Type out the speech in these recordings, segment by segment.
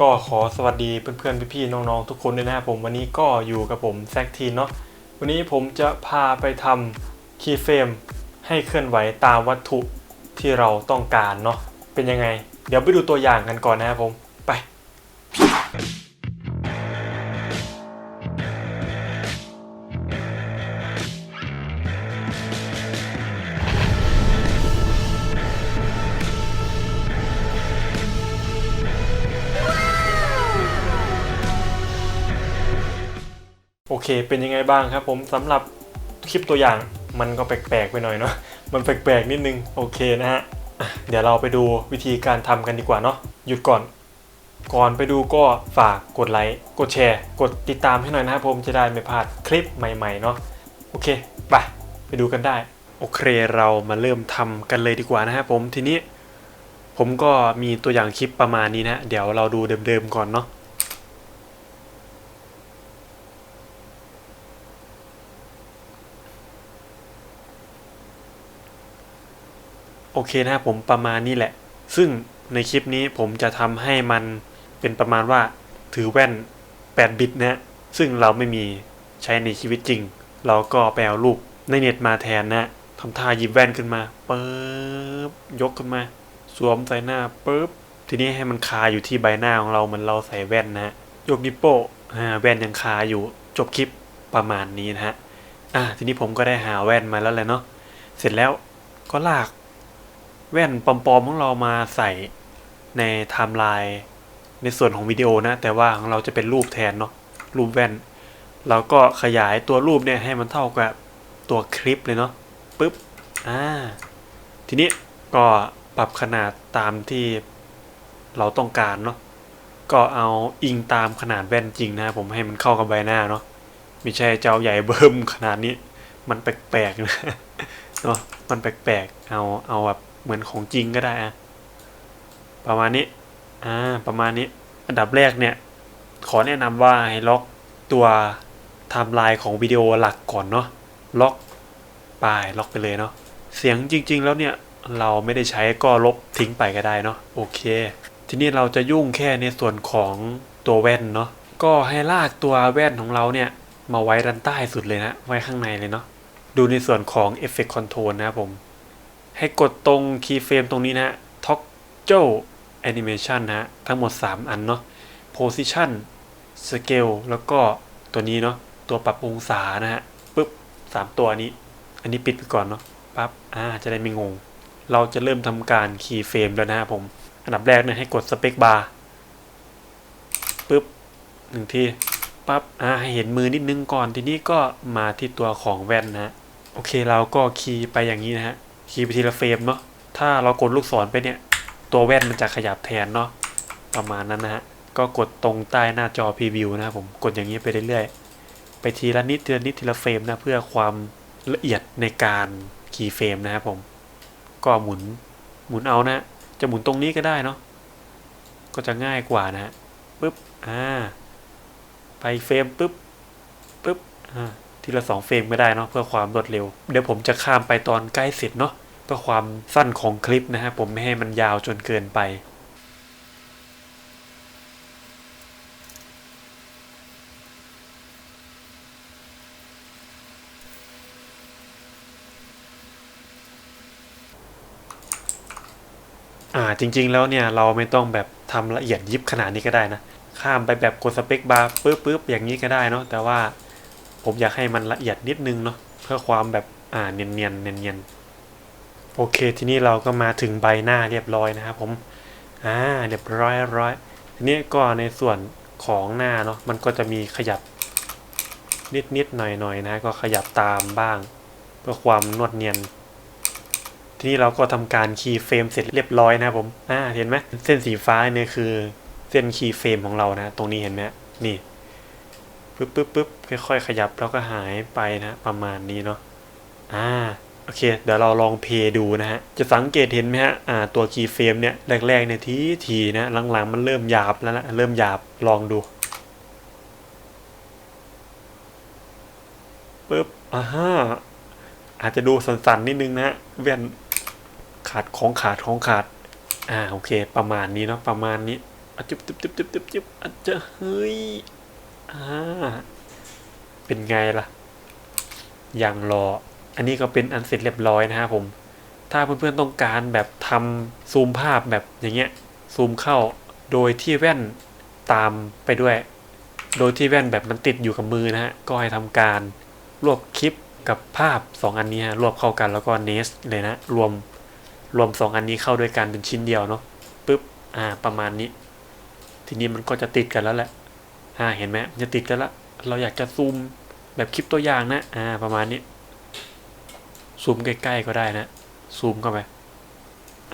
ก็ขอสวัสดีเพื่อนๆพี่ๆน้องๆทุกคนด้วยนะครับผมวันนี้ก็อยู่กับผมแซกทีนเนาะวันนี้ผมจะพาไปทำคีย์เฟรมให้เคลื่อนไหวตามวัตถุที่เราต้องการเนาะเป็นยังไง เดี๋ยวไปดูตัวอย่างกันก่อนนะครับผม เคเป็นยังไงบ้างครับผมสำหรับคลิปตัวอย่างมันก็แปลกๆไปหน่อยเนาะมันแปลกๆนิดนึงโอเคนะฮะเดี๋ยวเราไปดูวิธีการทำกันดีกว่าเนาะหยุดก่อน ก่อนไปดูก็ฝากกดไลค์กดแชร์ กดติดตามให้หน่อยนะครับผมจะได้ไม่พลาดคลิปใหม่ๆเนาะโอเคไปไปดูกันได้โอเคเรามาเริ่มทำกันเลยดีกว่านะครับผมทีนี้ ผมก็มีตัวอย่างคลิปประมาณนี้นะ เดี๋ยวเราดูเดิมๆก่อนเนาะ โอเคนะครับผมประมาณนี้แหละ ซึ่งในคลิปนี้ผมจะทำให้มันเป็นประมาณว่าถือแว่น 8 บิตนะซึ่งเราไม่มีใช้ในชีวิตจริง เราก็ไปเอารูปในเน็ตมาแทนนะทำท่าหยิบแว่นขึ้นมาปึ๊บยกขึ้นมา สวมใส่หน้าปึ๊บทีนี้ให้มันคาอยู่ที่ใบหน้าของเราเหมือนเราใส่แว่นนะยกนิ้วโป้งอ่าแว่นยังคาอยู่จบคลิปประมาณนี้นะฮะอ่าทีนี้ผมก็ได้หาแว่นมาแล้วแหละเนาะเสร็จแล้วก็ลาก ว่นปลอมๆของเรามาใส่ในไทม์ไลน์ในส่วนของวิดีโอนะ แต่ว่าของเราจะเป็นรูปแทนเนาะรูปแว่น เราก็ขยายตัวรูปเนี่ยให้มันเท่ากับตัวคลิปเลยเนาะปึ๊บอ่าทีนี้ก็ปรับขนาดตามที่เราต้องการเนาะก็เอาอิงตามขนาดแว่นจริงนะผมให้มันเข้ากับใบหน้าเนาะไม่ใช่เจ้าใหญ่เบิ่มขนาดนี้ มันแปลกๆนะเนาะมันแปลกๆเอาเอาแบบ เหมือนของจริงก็ได้อะประมาณนี้อ่าประมาณนี้อันดับแรกเนี่ย ขอแนะนำว่าให้ล็อกตัวไทม์ไลน์ของวิดีโอหลักก่อนเนาะล็อกไปล็อกไปเลยเนาะเสียงจริง ๆ แล้วเนี่ยเราไม่ได้ใช้ก็ลบทิ้งไปก็ได้เนาะโอเค ทีนี้เราจะยุ่งแค่ในส่วนของตัวแว่นเนาะก็ให้ลากตัวแว่นของเราเนี่ยมาไว้ด้านใต้สุดเลยนะ ไว้ข้างในเลยเนาะดูในส่วนของ Effect Control นะครับผม ให้กดตรง Keyframe ตรงนี้นะ Toggle Animation นะฮะ ทั้งหมด 3 อันเนาะ Position Scale แล้วก็ตัวนี้เนาะ ตัวปรับองศานะฮะปึ๊บ 3 ตัวนี้ อันนี้ปิดไปก่อนเนาะปั๊บ อ่า จะได้ไม่งง เราจะเริ่มทำการ Keyframe แล้วนะครับผม อันดับแรกเนี่ยให้กด Space Bar ปึ๊บหนึ่งทีปั๊บ อ่า ให้เห็นมือนิดนึงก่อน ทีนี้ก็มาที่ตัวของแว่นนะ โอเค เราก็คีย์ไปอย่างนี้นะฮะ คีย์ไปทีละเฟรมเนาะถ้าเรากดลูกศรไปเนี่ย ตัวแว่นมันจะขยับแทนเนาะประมาณนั้นนะฮะก็กดตรงใต้หน้าจอพรีวิวนะครับผมกดอย่างนี้ไปเรื่อยๆ ไปทีละนิดทีละนิดทีละเฟรมนะเพื่อความละเอียดในการคีย์เฟรมนะครับผม ก็หมุนหมุนเอานะจะหมุนตรงนี้ก็ได้เนาะก็จะง่ายกว่านะฮะปึ๊บอ่าไปเฟรมปึ๊บปึ๊บอ่า ทีละสองเฟรมก็ได้เนาะเพื่อความรวดเร็ว เดี๋ยวผมจะข้ามไปตอนใกล้เสร็จเนาะเพื่อความสั้นของคลิปนะฮะผมไม่ให้มันยาวจนเกินไปอ่าจริงๆแล้วเนี่ยเราไม่ต้องแบบทำละเอียดยิบขนาดนี้ก็ได้นะ ข้ามไปแบบกดสเปคบาร์ปึ๊บปึ๊บอย่างนี้ก็ได้เนาะแต่ว่า ผมอยากให้มันละเอียดนิดนึงเนาะเพื่อความแบบอ่าเนียนเนียนเนียนเนียนโอเค ทีนี้เราก็มาถึงใบหน้าเรียบร้อยนะครับผมอ่าเรียบร้อยร้อยทีนี้ก็ในส่วนของหน้าเนาะมันก็จะมีขยับนิดนิดหน่อยหน่อยนะก็ขยับตามบ้าง เพื่อความนวดเนียน ทีนี้เราก็ทำการคีย์เฟรมเสร็จเรียบร้อยนะครับผมอ่าเห็นไหมเส้นสีฟ้าเนี่ยคือเส้นคีย์เฟรมของเรานะ ตรงนี้เห็นไหมนี่ ปึ๊บปึ๊บปึ๊บค่อยๆขยับแล้วก็หายไปนะประมาณนี้เนาะอ่าโอเค เดี๋ยวเราลองเพย์ดูนะฮะ จะสังเกตเห็นไหมฮะ อ่า ตัวคีย์เฟรมเนี่ย แรกๆเนี่ยทีทีนะ หลังๆ มันเริ่มหยาบแล้วนะ เริ่มหยาบ ลองดูปึ๊บอ่าฮะอาจจะดูสันๆนิดนึงนะฮะแว่นขาดของขาดของขาด อ่า โอเค ประมาณนี้เนาะ ประมาณนี้อะจุ๊บจุ๊บจุ๊บจุ๊บจุบจุบอะเจะเฮ้ย อ่าเป็นไงล่ะ อย่างรอ อันนี้ก็เป็นอันเสร็จเรียบร้อยนะฮะผม ถ้าเพื่อนๆต้องการแบบทำซูมภาพแบบอย่างเงี้ย ซูมเข้า โดยที่แว่นตามไปด้วย โดยที่แว่นแบบมันติดอยู่กับมือนะฮะ ก็ให้ทำการรวบคลิปกับภาพ 2 อันนี้ฮะรวบเข้ากันแล้วก็เนสเลยนะ รวมรวม 2 อันนี้เข้าด้วยกันเป็นชิ้นเดียวเนาะปึ๊บ อ่า ประมาณนี้ ทีนี้มันก็จะติดกันแล้วแหละ อ่าเห็นไหมจะติดกันล้วเราอยากจะซูมแบบคลิปตัวอย่างนะ อ่า ประมาณนี้ ซูมใกล้ๆก็ได้นะ ซูมเข้าไป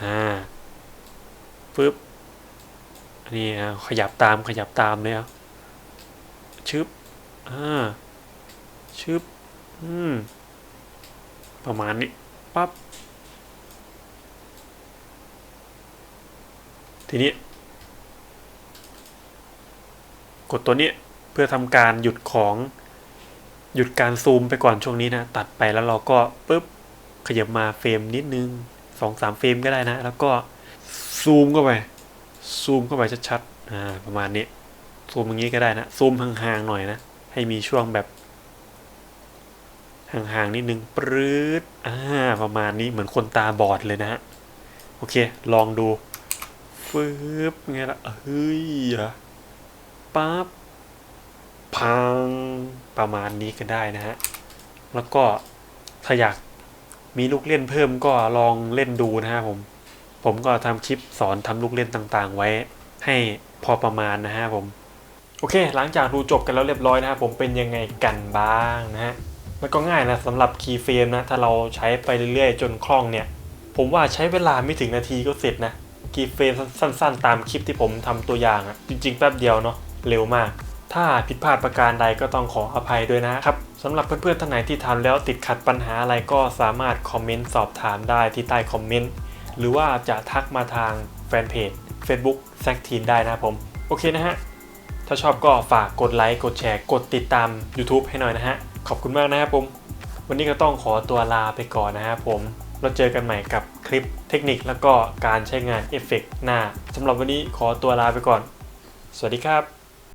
อ่าปึ๊บนนี้อะขยับตามขยับตามเลยอะชึบ อ่า ชึบ อืม ประมาณนี้ ปั๊บ ทีนี้ กดตัวนี้เพื่อทำการหยุดของหยุดการซูมไปก่อนช่วงนี้นะ ตัดไปแล้วเราก็ปุ๊บขยับมาเฟรมนิดนึงสองสามเฟรมก็ได้นะ แล้วก็ซูมเข้าไป ซูมเข้าไปชัดๆอ่าประมาณนี้ ซูมอย่างนี้ก็ได้นะ ซูมห่างๆหน่อยนะ ให้มีช่วงแบบห่างๆนิดนึงปรื๊ดอ่าประมาณนี้เหมือนคนตาบอดเลยนะฮะ โอเค ลองดูฟืบไงล่ะเฮ้ยอะ ปั๊บพังประมาณนี้ก็ได้นะฮะ แล้วก็ถ้าอยากมีลูกเล่นเพิ่มก็ลองเล่นดูนะฮะผม ผมก็ทำคลิปสอนทำลูกเล่นต่างๆ ไว้ให้พอประมาณนะฮะผม โอเค หลังจากดูจบกันแล้วเรียบร้อยนะครับผมเป็นยังไงกันบ้างนะฮะ มันก็ง่ายนะสำหรับคีย์เฟรมนะ ถ้าเราใช้ไปเรื่อยๆ จนคล่องเนี่ย ผมว่าใช้เวลาไม่ถึงนาทีก็เสร็จนะคีย์เฟรมสั้น ๆ ตามคลิปที่ผมทำตัวอย่างอะ่ะจริง ๆ แป๊บเดียวเนาะ เร็วมาก ถ้าผิดพลาดประการใดก็ต้องขออภัยด้วยนะครับสำหรับเพื่อนๆท่านไหนที่ทำแล้วติดขัดปัญหาอะไรก็สามารถคอมเมนต์สอบถามได้ที่ใต้คอมเมนต์หรือว่าจะทักมาทางแฟนเพจ Facebook แซกทีนได้นะครับผม โอเคนะฮะ ถ้าชอบก็ฝากกดไลค์กดแชร์กดติดตาม YouTube ให้หน่อยนะฮะ ขอบคุณมากนะครับผม วันนี้ก็ต้องขอตัวลาไปก่อนนะครับผมเราเจอกันใหม่กับคลิปเทคนิคแล้วก็การใช้งานเอฟเฟกต์หน้าสำหรับวันนี้ขอตัวลาไปก่อน สวัสดีครับ